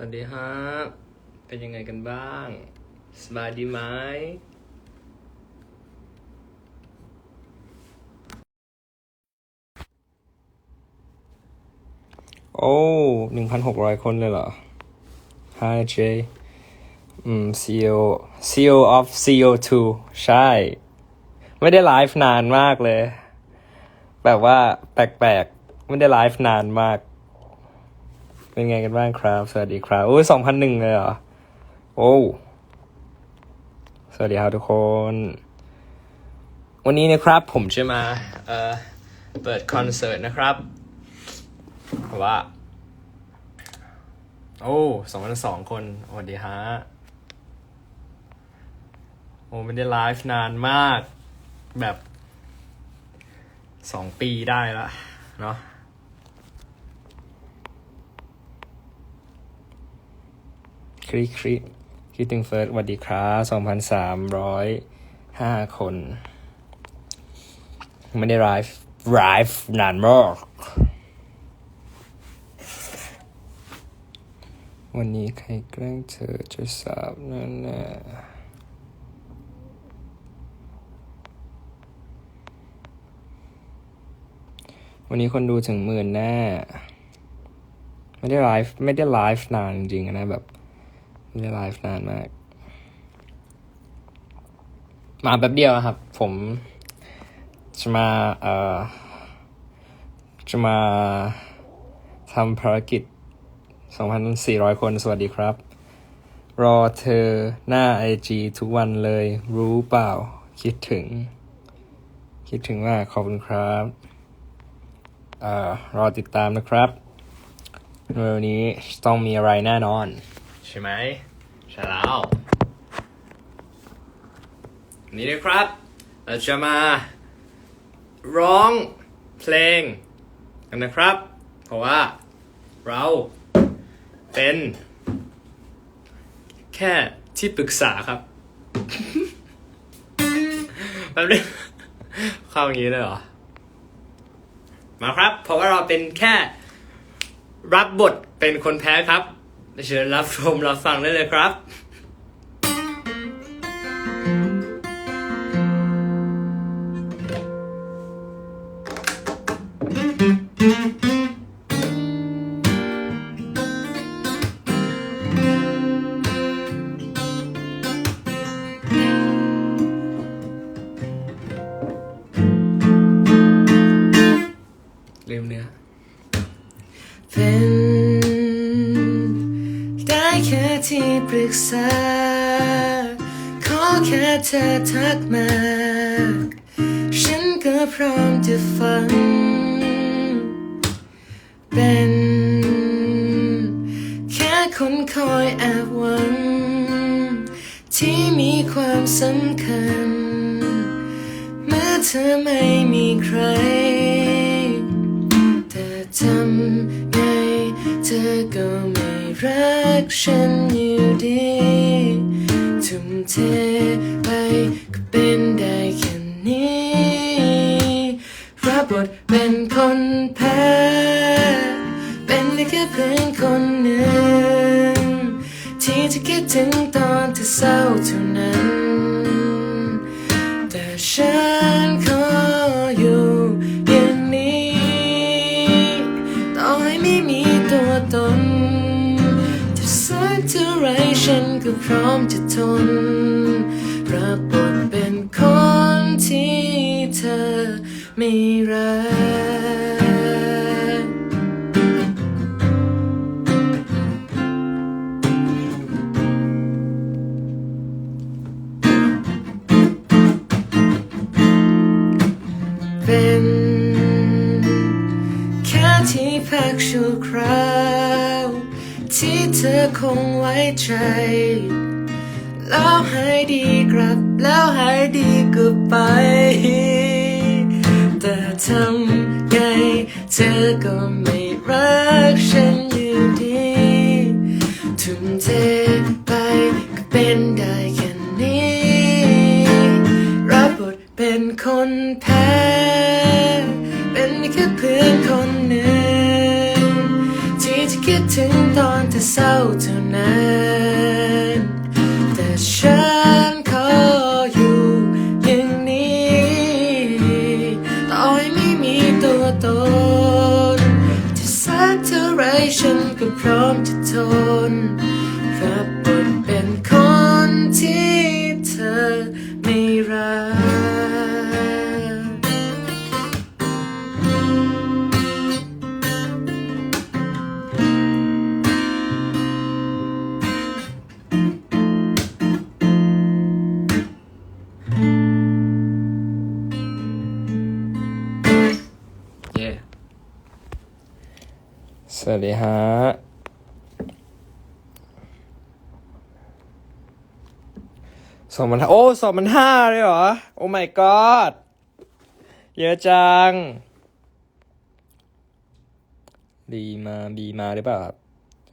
วัสดีฮะเป็นยังไงกันบ้าง สบายดีไหมโอ้หนึ่งพันหกร้อยคนเลยเหรอ Hi Jay อืม CEO CEO of CO2 ใช่ ไม่ได้ไลฟ์นานมากเลย แบบว่าแปลกๆ ไม่ได้ไลฟ์นานมาก เป็นไงกันบ้างครับ สวัสดีครับ โอ้ยสองพันหนึ่งเลยเหรอ โอ้สวัสดีครับทุกคน วันนี้นะครับผมจะมาเอ่อเปิดคอนเสิร์ตนะครับเพราะว่า โอ้สองพันสองคนสวัสดีฮะโอ้ไม่ได้ไลฟ์นานมาก แบบสองปีได้ละเนาะ ค ริคริคิดถึงเฟิร์สวัสดีครับสองพันสามร้อยห้าคน ไม่ได้ไลฟ์ไลฟ์นานมากวันนี้ใครแกล้งเธอจะสาบนั่นน่ะวันนี้คนดูถึงหมื่นแน่ ไม่ได้ไลฟ์ไม่ได้ไลฟ์นานจริงๆนะแบบ ไม่ได้ไลฟ์นานมาก มาแป๊บเดียวอะครับ ผม จะมาเอ่อจะมาทำภารกิจ 2,400 คน สวัสดีครับ รอเธอหน้าไอจีทุกวันเลย รู้เปล่า คิดถึง คิดถึงมาก ขอบคุณครับเอ่อรอติดตามนะครับวันนี้ต้องมีอะไรแน่นอน ใช่ไหม ใช่แล้วนนี้นะครับเราจะมาร้องเพลงกันนะครับ เพราะว่าเราเป็นแค่ที่ปรึกษาครับแป๊บนึงเข้าอย่างนี้เลยเหรอ มาครับ เพราะว่าเราเป็นแค่รับบทเป็นคนแพ้ครับ เชิญรับชมรับฟังได้เลยครับ คัญเมื่อเธอไม่มีใคร แต่ทำไงเธอก็ไม่รักฉันอยู่ดีทุ่มเทไปก็เป็นได้แค่นี้รับบทเป็นคนแพ้ เป็นได้แค่เพื่อนคนหนึ่งที่จะคิดถึงตอนที่เศร้าเท่านั้น ฉันขออยู่อย่างนี้ ต่อให้ไม่มีตัวตนจะสักเท่าไรฉันก็พร้อมจะทนรับบทเป็นคนที่เธอไม่รัก ธอคงไว้ใจ แล้วหายดีกลับ แล้วหายดีก็ไป แต่ทำไงเธอก็ไม่รักฉันอยู่ดีทุ่มเทไปก็เป็นได้แค่นี้ รับบทเป็นคนแพ้ เป็นแค่เพื่อนคนหนึ่ง ถึงตอนเธอเศร้าเท่านั้น แต่ฉันขออยู่อย่างนี้ต่อให้ไม่มีตัวตนจะสักเท่าไรฉันก็พร้อมจะทน สองพันโอ้สองพันห้าเลยเหรอ โอ้ my god เยอะจัง ดีมาบีมาหรือเปล่าครับ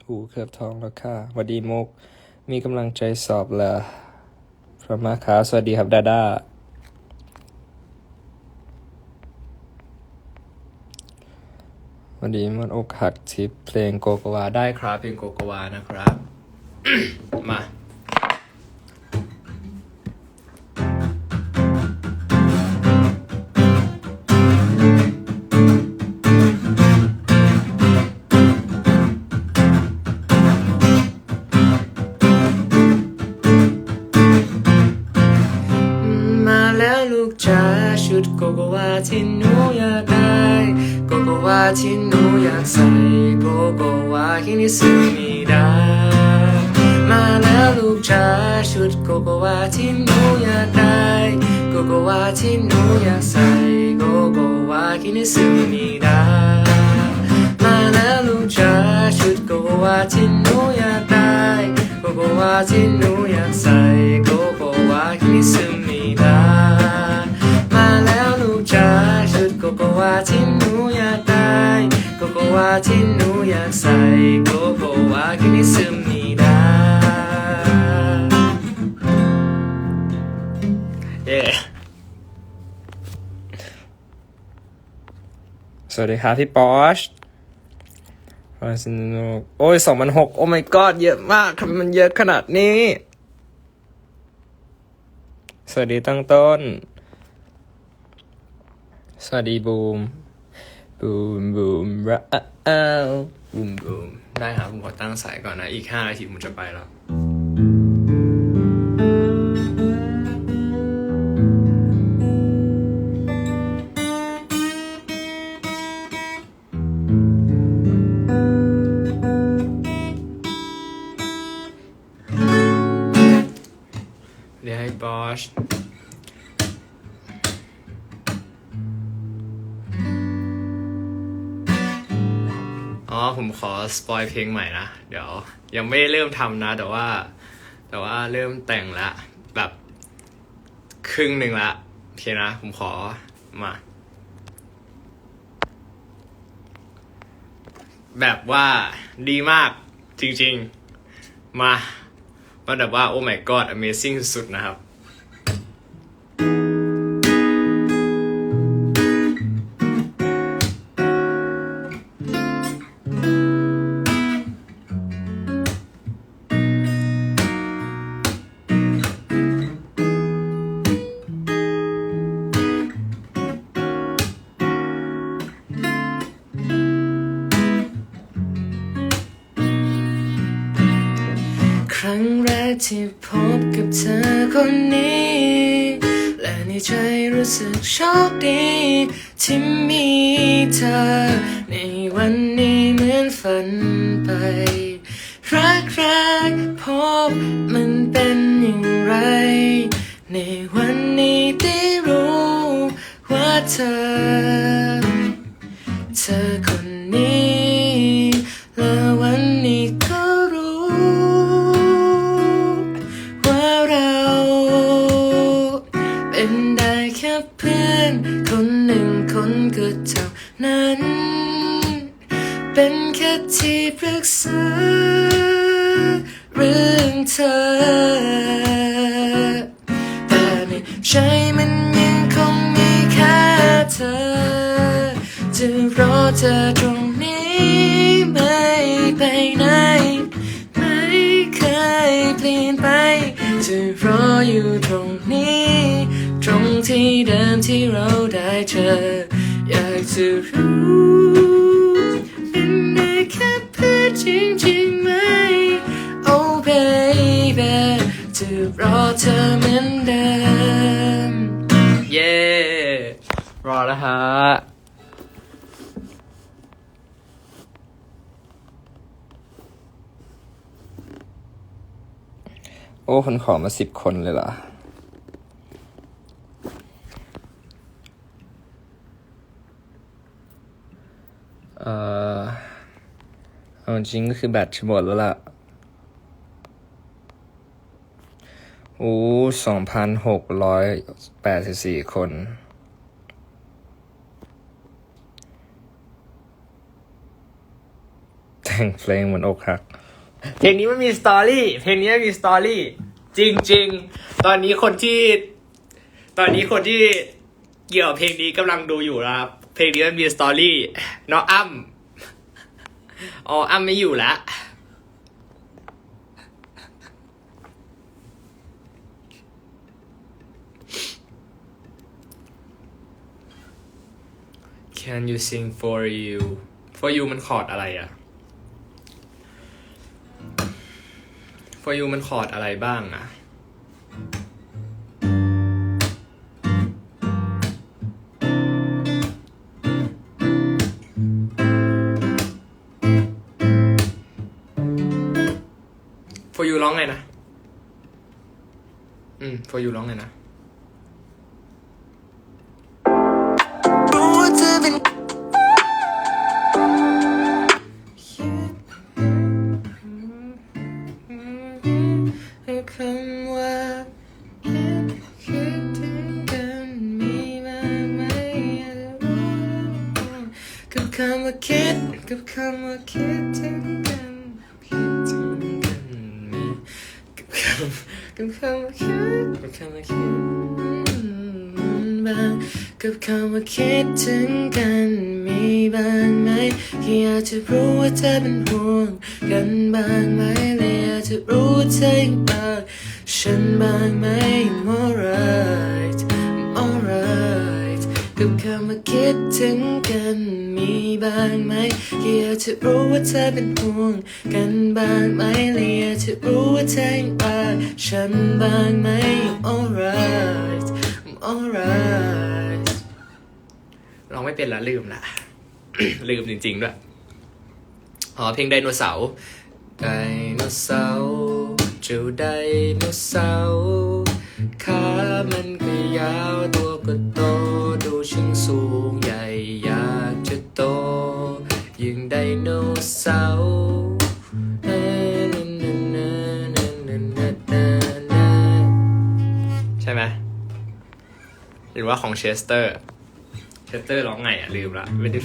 หูเคลือบทองแล้วค่ะวัดดีมุก มีกำลังใจสอบเหรอพระมาครับสวัสดีครับ ดาดาวันนี้มันอกหักทิปเพลงโกโกวาได้ครับเพลงโกโกวานะครับ มา ชุดโกโกวาที่หนูอยากได้โกโกวาที่หนูอยากใส่โกโกวาที่นี่ซื้อไม่ได้มาแล้วลูกจ๋าชุดโกโกวาที่หนูอยากได้โกโกวาที่หนูอยากใส่โกโกวาที่นี่ซื้อไม่ได้มาแล้วลูกจ๋าชุดโกโกวาที่หนูอยากได้โกโกวาที่หนูอยากใส่ ที่หนูอยากใส่โกโกวาที่นี่ซื้อไม่ด้เย้สวัสดีครับพี่ปอชฟาซินโนโอ้ยสองพันหกโอ้ my god เยอะมากทำไมมันเยอะขนาดนี้ สวัสดีตั้งต้น สวัสดีบูมบูมบู มระอ้าวบูมบูมได้ครับผมขอตั้งสายก่อนนะ อีกห้านาทีผมจะไปแล้วเดี๋ยวให้บอช ผมขอสปอยเพลงใหม่นะ เดี๋ยว ยังไม่ได้เริ่มทำนะ แต่ว่า แต่ว่าเริ่มแต่งละแบบครึ่งหนึ่งละโอเคนะ ผมขอมา แบบว่าดีมากจริงๆ มาว่าแบบว่า โอ้ my god amazing สุดนะครับ ที่พบกับเธอคนนี้ และในใจรู้สึกโชคดี ที่มีเธอ เธอ แต่ในใจมันยังคงมีแค่เธอ จะรอเธอตรงนี้ไม่ไปไหน ไม่เคยเปลี่ยนไป จะรออยู่ตรงนี้ ตรงที่เดิมที่เราได้เจอ อยากจะรู้เป็นได้แค่เพื่อจริง รอเธอเหมือนเดิม เย้รอแล้วฮะโอ้คนขอมาสิบคนเลยเหรอเอ่อเอาจริงก็คือแบตจะหมดแล้วล่ะ โอ้สองพันหกร้อยแปดสิบสี่คน แต่งเพลงเหมือนอกหัก เพลงนี้ไม่มีสตอรี่ เพลงนี้ไม่มีสตอรี่ จริง ๆ ตอนนี้คนที่ ตอนนี้คนที่เกี่ยวเพลงนี้กำลังดูอยู่นะครับ เพลงนี้มันมีสตอรี่น้องอ้ำอ๋ออ้ำไม่อยู่แล้ว Can you sing for you for you มันคอร์ดอะไรอะ for you มันคอร์ดอะไรบ้างอะ for you ร้องไงนะ อืม for you ร้องไงนะ คำว่าคิดถึงกันมีบ้างไหมแค่อยากจะรู้ว่าเธอเป็นห่วงกันบ้างไหมและอยากจะรู้ว่าเธอยังรักฉันบ้างไหม I'm alright I'm alright กับคำว่าคิดถึงกันมีบ้างไหมแค่อยากจะรู้ว่าเธอเป็นห่วงกันบ้างไหมและอยากจะรู้ว่าเธอยังรักฉันบ้างไหม I'm alright I'm alright ร้องไม่เป็นละลืมละลืมจริงๆด้วยอ๋อเพลงไดโนเสาร์ไดโนเสาร์เจ้าไดโนเสาร์ขามันก็ยาวตัวก็โตดูช่างสูงใหญ่อยากจะโตยิงไดโนเสาร์ใช่ไหมหรือว่าของเชสเตอร์ เชสเตอร์ร้องไงอะลืมละไม่ได้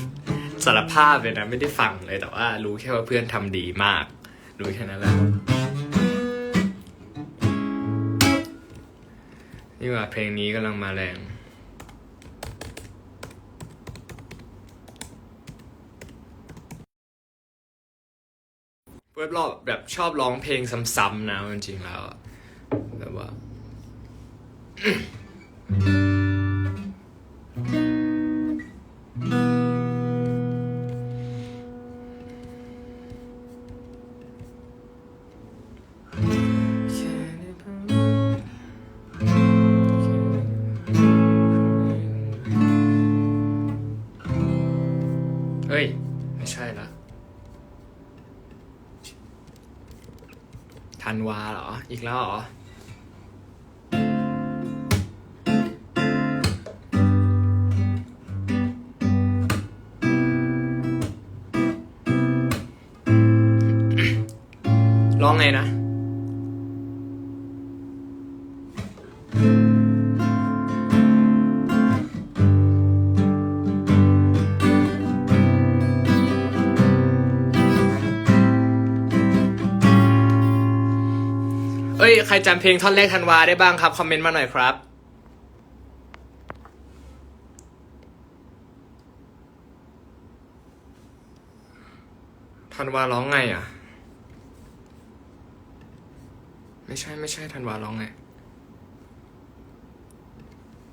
สารภาพเลยนะไม่ได้ฟังเลยแต่ว่า รู้แค่ว่าเพื่อนทำดีมาก รู้แค่นั้นแหละนี่ว่าเพลงนี้กำลังมาแรงเพื่อนรอบแบบชอบร้องเพลงซ้ำๆนะจริงๆแล้วแบบว่า เฮ้ย ไม่ใช่ละธันวาเหรอ อีกแล้ว ไงนะ เอ้ย ใครจำเพลงท่อนแรกธันวาได้บ้างครับ คอมเมนต์มาหน่อยครับธันวาร้องไงอะ ไม่ใช่ไม่ใช่ธันวาร้องไง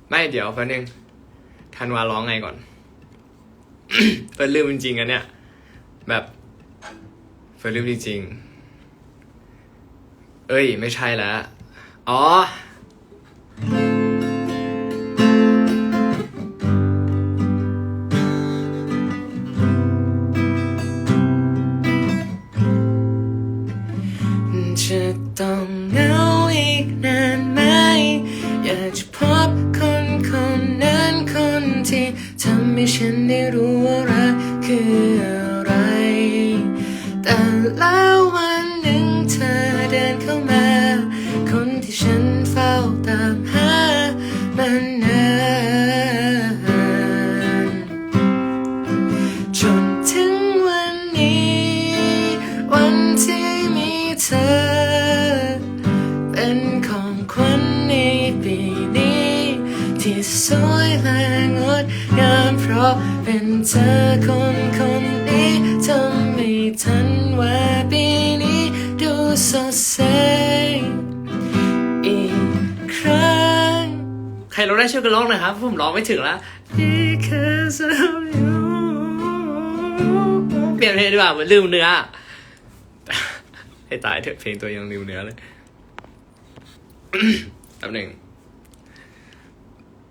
ไม่เดี๋ยวแป๊บนึงธันวาร้องไงก่อน เฟิร์นลืมจริงๆอะเนี่ย แบบเฟิร์นลืมจริงๆ เอ้ย ไม่ใช่แล้ว อ๋อ ทันว่าปีนี้ดูสดใสอีกครั้ง ใครร้องได้ช่วยกันร้องหน่อยครับ ผมร้องไม่ถึงแล้ว Because of you เปลี่ยนเพลงดีกว่าเหมือนลืมเนื้อ ให้ตายเถอะเพลงตัวยังลืมเนื้อเลยแป๊บหนึ่ง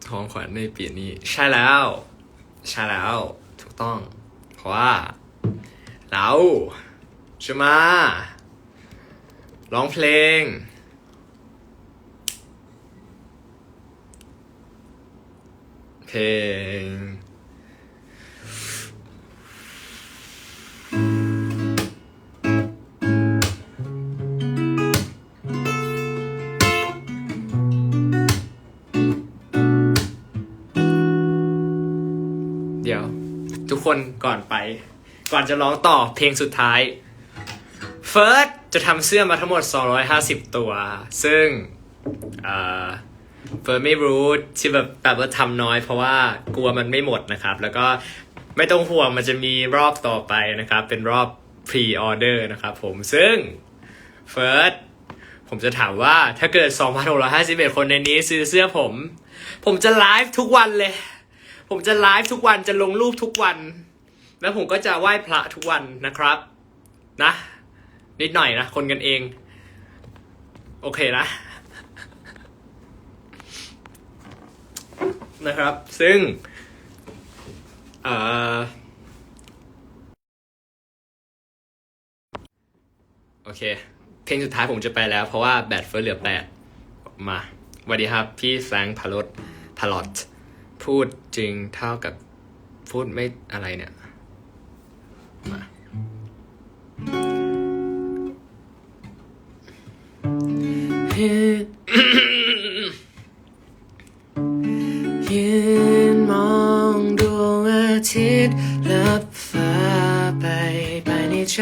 ของขวัญในปีนี้ ใช่แล้ว ใช่แล้ว ถูกต้อง เพราะว่า เราจะมาร้องเพลง เพลงเดี๋ยว ทุกคนก่อนไป ก่อนจะร้องต่อเพลงสุดท้ายเฟิร์สจะทำเสื้อมาทั้งหมด 250 ตัว ซึ่งเฟิร์สไม่รู้ที่แบบแบบว่าทำน้อยเพราะว่ากลัวมันไม่หมดนะครับ แล้วก็ไม่ต้องห่วงมันจะมีรอบต่อไปนะครับ เป็นรอบ pre-order นะครับผมซึ่งเฟิร์สผมจะถามว่าถ้าเกิด 2,651 คนในนี้ซื้อเสื้อผม ผมจะไลฟ์ทุกวันเลย ผมจะไลฟ์ทุกวันจะลงรูปทุกวัน แล้วผมก็จะไหว้พระทุกวันนะครับ นะ นิดหน่อยนะ คนกันเอง โอเคนะ นะครับ ซึ่ง เอ่อโอเค เพลงสุดท้ายผมจะไปแล้ว เพราะว่าแบตเฟิร์สเหลือแปดมาสวัสดีครับ พี่แฟรงพาลดพาลอตพูดจริงเท่ากับพูดไม่อะไรเนี่ย มายืนมองดวงอาทิตย์ลับฟ้าไปไปในใจ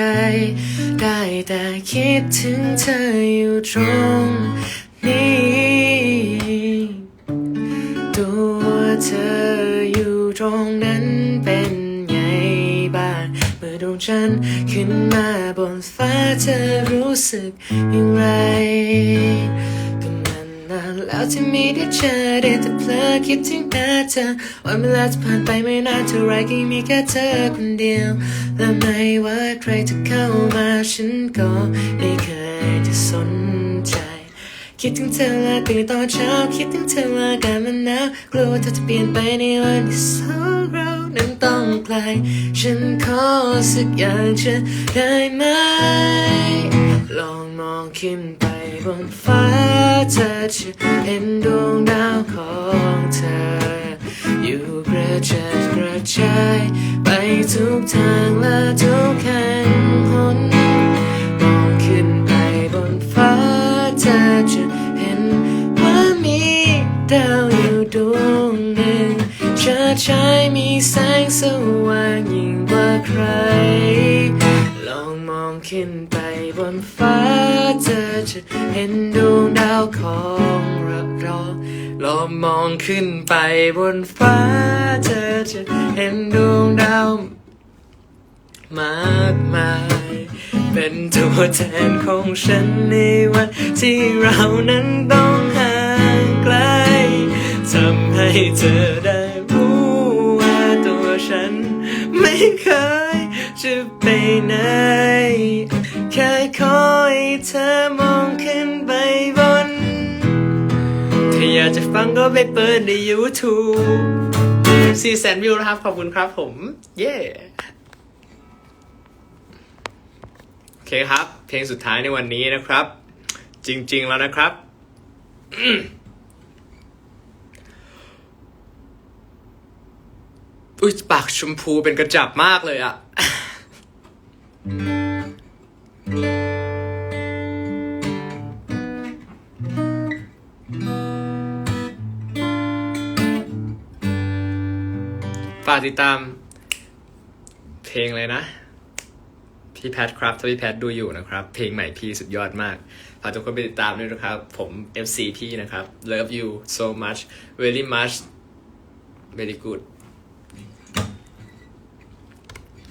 ได้แต่คิดถึงเธออยู่ตรง เมื่อดวงจัน ขึ้นมาบนฟ้าเธอรู้สึกอย่างไรก็มันนานแล้วที่ไม่ได้เจอได้แต่เพลอคิดถึงหน้าเธอวันเวลาจะผ่านไปไม่นานเท่าไรก็ยังมีแค่เธอคนเดียว และไม่ว่าใครจะเข้ามาฉันก็ไม่เคยจะสนใจคิดถึงเธอละตื่นตอนเช้าคิดถึงเธอและอากาศมันหนาวกลัวเธอจะเปลี่ยนไปในวันที่สองเรา นั้นต้องไกล ฉันขอสักอย่างจะได้ไหม ลองมองขึ้นไปบนฟ้าเธอจะเห็นดวงดาวของเธอ อยู่กระจัดกระจายไปทุกทางและทุกแห่งหน งเชิดชายมีแสงสว่างยิ่งกว่าใคร ลองมองขึ้นไปบนฟ้าเธอจะเห็นดวงดาวของราเราลองมองขึ้นไปบนฟ้าเธอจะเห็นดวงดาวมากมาย เป็นตัวแทนของฉันในวันที่เรานั้นต้องห่างไกลทำให้เธอได้ ฉันไม่เคยจะไปไหน แค่คอยเธอมองขึ้นไปบน ถ้าอยากจะฟังก็ไปเปิดใน YouTube สี่แสนวิวนะครับ ขอบคุณครับผม เย้ โอเคครับ เพลงสุดท้ายในวันนี้นะครับ จริง ๆ แล้วนะครับ อุ้ยปากชมพูเป็นกระจับมากเลยอะฝากติดตาม เพลงเลยนะ พี่แพทครับถ้าพี่แพทดูอยู่นะครับ เพลงใหม่พี่สุดยอดมากฝากทุกคนไปติดตามด้วยนะครับ ผม FC พี่นะครับ love you so much very much very good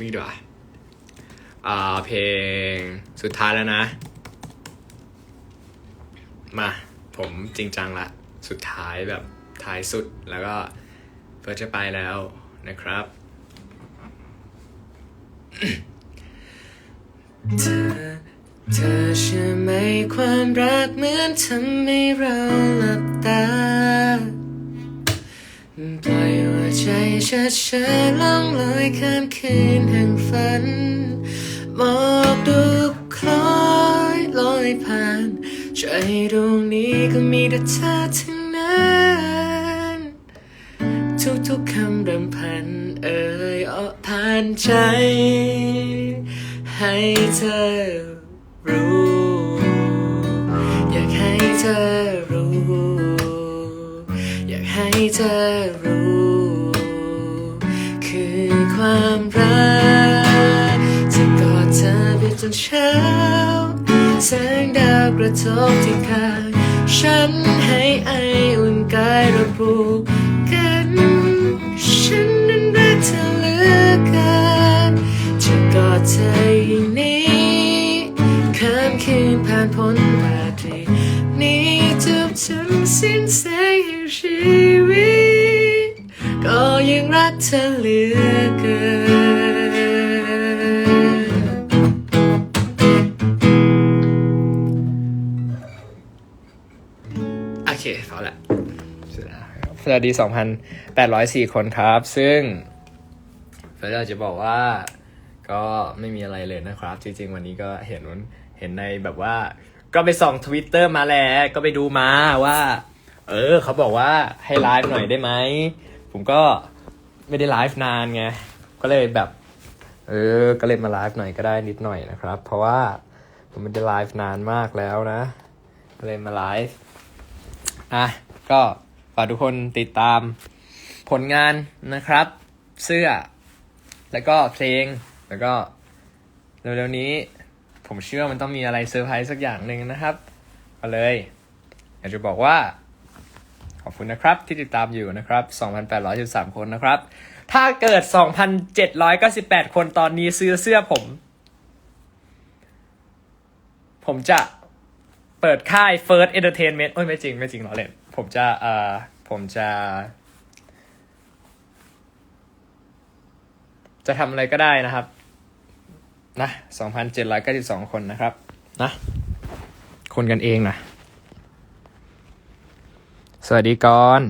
มีดีกว่าอ่าเพลงสุดท้ายแล้วนะ มาผมจริงจังละ สุดท้ายแบบท้ายสุดแล้วก็เพื่อจะไปแล้วนะครับเธอเธอเชื่อไหมความรักเหมือนทำให้เราหลับตา ปล่อยหัวใจช้าๆล่องลอยข้ามคืนแห่งฝันหมอกดูคล้อยลอยผ่าน ใจดวงนี้ก็มีแต่เธอทั้งนั้นทุกๆคำรำพันเอ่ยออกผ่านใจ ให้เธอ เธอรู้ คือความรักจะกอดเธอไปจนเช้าแสงดาวกระทบที่คางฉันให้ไออุ่นกายราผูกันฉันนั้นรักเธอเหลือเกินจะกอดเธออย่างนี้ข้ามคืนผ่านพ้นราตรีนี้จบจนสิ้นแสง ชีวิต ก็ยังรักเธอเหลือเกิน โอเคพอละสวัสดี 2,804 คนครับ ซึ่งเฟร์สอยาจะบอกว่าก็ไม่มีอะไรเลยนะครับ จริง ๆ วันนี้ก็เห็นเห็นในแบบว่า ก็ไปส่องทวิตเตอร์มาแหละก็ไปดูมาว่า เออ เขาบอกว่าให้ไลฟ์หน่อยได้ไหม ผมก็ไม่ได้ไลฟ์นานไง ก็เลยแบบ เออ ก็เลยมาไลฟ์หน่อยก็ได้นิดหน่อยนะครับ เพราะว่าผมไม่ได้ไลฟ์นานมากแล้วนะ ก็เลยมาไลฟ์อะ ก็ฝากทุกคนติดตามผลงานนะครับ เสื้อ แล้วก็เพลง แล้วก็เร็วๆนี้ ผมเชื่อมันต้องมีอะไรเซอร์ไพรส์สักอย่างหนึ่งนะครับ ก็เลยอยากจะบอกว่า ขอบคุณนะครับที่ติดตามอยู่นะครับ 2,813 คนนะครับ ถ้าเกิด 2,798 คนตอนนี้ซื้อเสื้อผม ผมจะเปิดค่าย First Entertainment โอ้ยไม่จริง ไม่จริงหรอเล่นผมจะเอ่อผมจะ จะทำอะไรก็ได้นะครับ นะ 2,792 คนนะครับ นะ คนกันเองนะ สวัสดีก่อน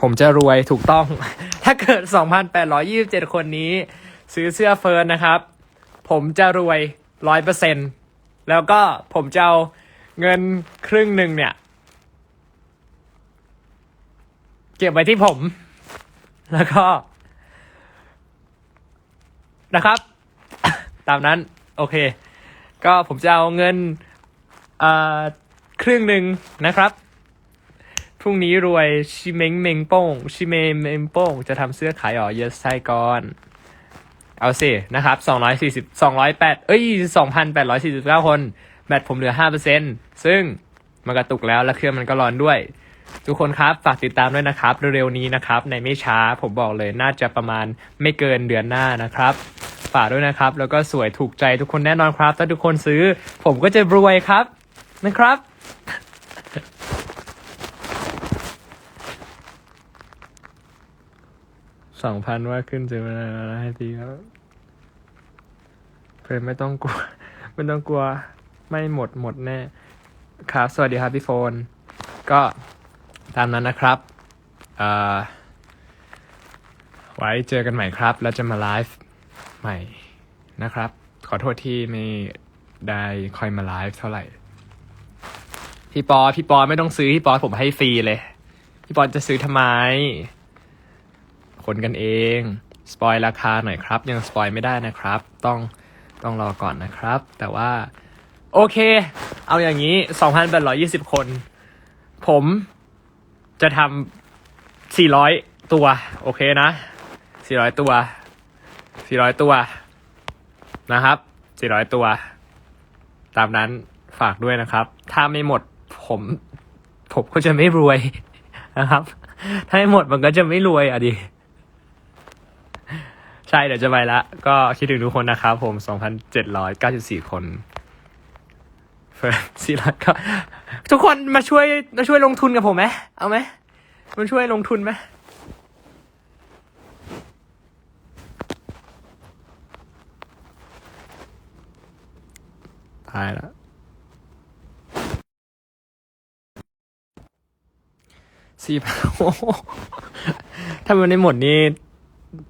ผมจะรวยถูกต้อง ถ้าเกิด 2,827 คนนี้ ซื้อเสื้อเฟิร์นนะครับ ผมจะรวยร้อยเปอร์เซ็นแล้วก็ผมจะเอาเงินครึ่งหนึ่งเนี่ย เก็บไว้ที่ผม แล้วก็ นะครับ ตามนั้น โอเค ก็ผมจะเอาเงินอ่า ครึ่งหนึ่งนะครับ พรุ่งนี้รวยชิเมงเมงโป้งชิเมงเมงโป้งจะทำเสื้อขายอ๋อเยสไซก่อน เอาสินะครับ240 208เอ้ย2,849คน แบตผมเหลือ5%ซึ่งมันกระตุกแล้วและเครื่องมันก็ร้อนด้วย ทุกคนครับ ฝากติดตามด้วยนะครับ เร็วๆนี้นะครับ ในไม่ช้าผมบอกเลยน่าจะประมาณไม่เกินเดือนหน้านะครับฝากด้วยนะครับ แล้วก็สวยถูกใจทุกคนแน่นอนครับ ถ้าทุกคนซื้อ ผมก็จะรวยครับนะครับ สองพันว่าขึ้นซื้อมาแล้วให้พี่ครับเพื่อนไม่ต้องกลัว ไม่ต้องกลัว ไม่หมดหมดแน่ ครับ สวัสดีครับพี่โฟน ก็ตามนั้นนะครับเออไว้เจอกันใหม่ครับ แล้วจะมาไลฟ์ใหม่นะครับ ขอโทษที่ไม่ได้คอยมาไลฟ์เท่าไหร่ พี่ปอ พี่ปอไม่ต้องซื้อ พี่ปอผมให้ฟรีเลย พี่ปอจะซื้อทำไม คนกันเอง สปอยราคาหน่อยครับ ยังสปอยไม่ได้นะครับ ต้องต้องรอก่อนนะครับ แต่ว่า โอเค เอาอย่างนี้ 2,820 คน ผมจะทำ400 ตัว โอเคนะ 400 ตัว 400 ตัว นะครับ 400 ตัว ตามนั้นฝากด้วยนะครับ ถ้าไม่หมด ผมผมก็จะไม่รวยนะครับ ถ้าไม่หมดมันก็จะไม่รวยอะดิ ใช่เดี๋ยวจะไปละ ก็คิดถึงทุกคนนะครับผม 2,794 คนเฟิร์นสี่ร้อยก็ทุกคนมาช่วยมาช่วยลงทุนกับผมไหมเอาไหมมาช่วยลงทุนไหมตายแล้ว สี่พันโอ้ถ้ามันไม่หมดนี่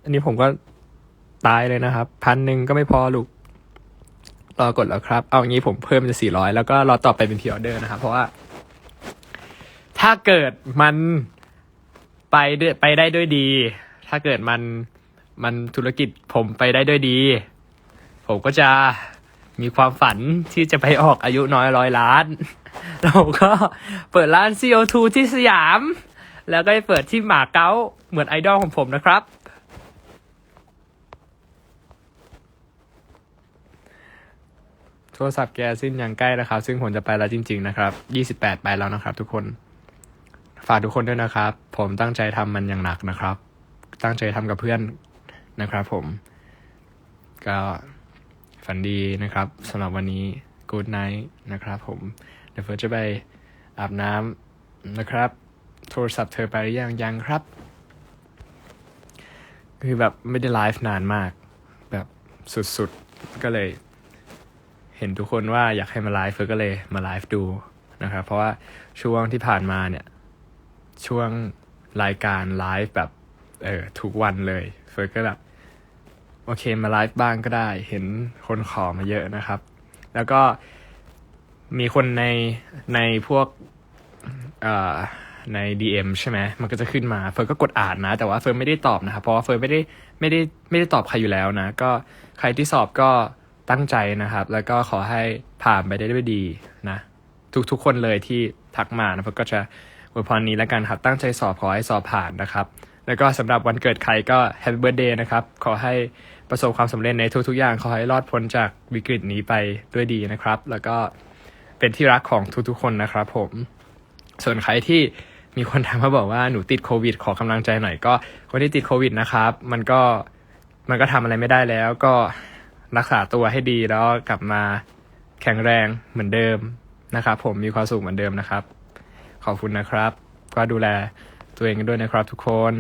อันนี้ผมก็ตายเลยนะครับ พันหนึ่งก็ไม่พอลูก รอกดแล้วครับ เอาอย่างนี้ผมเพิ่มเป็นสี่ร้อยแล้วก็รอต่อไปเป็นพ r ออเดอร์นะครับ เพราะว่า ถ้าเกิดมันไปด้วยไปได้ด้วยดี ถ้าเกิดมันมันธุรกิจผมไปได้ด้วยดี ผมก็จะมีความฝันที่จะไปออกอายุน้อยร้อยล้าน เราก็เปิดร้าน CO2 ที่สยาม แล้วก็ไปเปิดที่หมาเก๊าเหมือนไอดอลของผมนะครับ โทรศัพท์แกสิ้นยังใกล้นะครับ ซึ่งผมจะไปแล้วจริง ๆ นะครับ 28 ไปแล้วนะครับ ทุกคน ฝากทุกคนด้วยนะครับ ผมตั้งใจทำมันอย่างหนักนะครับ ตั้งใจทำกับเพื่อนนะครับผม ก็ฝันดีนะครับสำหรับวันนี้ Good night นะครับผม เดี๋ยวเฟิร์สจะไปอาบน้ำนะครับ โทรศัพท์เธอไปหรือยังยังครับ คือแบบไม่ได้ไลฟ์นานมาก แบบสุดๆ ก็เลย เห็นทุกคนว่าอยากให้มาไลฟ์เฟิร์สก็เลยมาไลฟ์ดูนะครับ เพราะว่าช่วงที่ผ่านมาเนี่ย ช่วงรายการไลฟ์แบบเออทุกวันเลย เฟิร์สก็แบบ โอเคมาไลฟ์บ้างก็ได้ เห็นคนขอมาเยอะนะครับ แล้วก็ มีคนในในพวกเอ่อใน DM ใช่ไหม มันก็จะขึ้นมา เฟิร์นก็กดอ่านนะ แต่ว่าเฟิร์นไม่ได้ตอบนะครับ เพราะว่าเฟิร์นไม่ได้ไม่ได้ไม่ได้ตอบใครอยู่แล้วนะ ก็ใครที่สอบก็ตั้งใจนะครับ แล้วก็ขอให้ผ่านไปได้ด้วยดีนะ ทุกทุกคนเลยที่ทักมานะเฟิร์นก็จะอวยพรนี้แล้วกันครับ ตั้งใจสอบขอให้สอบผ่านนะครับ แล้วก็สำหรับวันเกิดใครก็ Happy Birthday นะครับ ขอให้ประสบความสำเร็จในทุกๆอย่าง ขอให้รอดพ้นจากวิกฤตนี้ไปด้วยดีนะครับ แล้วก็ เป็นที่รักของทุกๆคนนะครับผม ส่วนใครที่มีคนถามมาบอกว่าหนูติดโควิด ขอกำลังใจหน่อยก็คนที่ติดโควิดนะครับ มันก็มันก็ทำอะไรไม่ได้แล้ว ก็รักษาตัวให้ดีแล้วกลับมาแข็งแรงเหมือนเดิมนะครับ ผมมีความสุขเหมือนเดิมนะครับ ขอบคุณนะครับ ก็ดูแลตัวเองกันด้วยนะครับทุกคน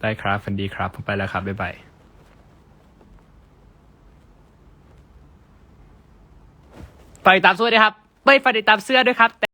ได้ครับฝันดีครับ ผมไปแล้วครับบ๊ายบาย ไปติดตามเสื้อด้วยครับไปฝากติดตามเสื้อด้วยครับ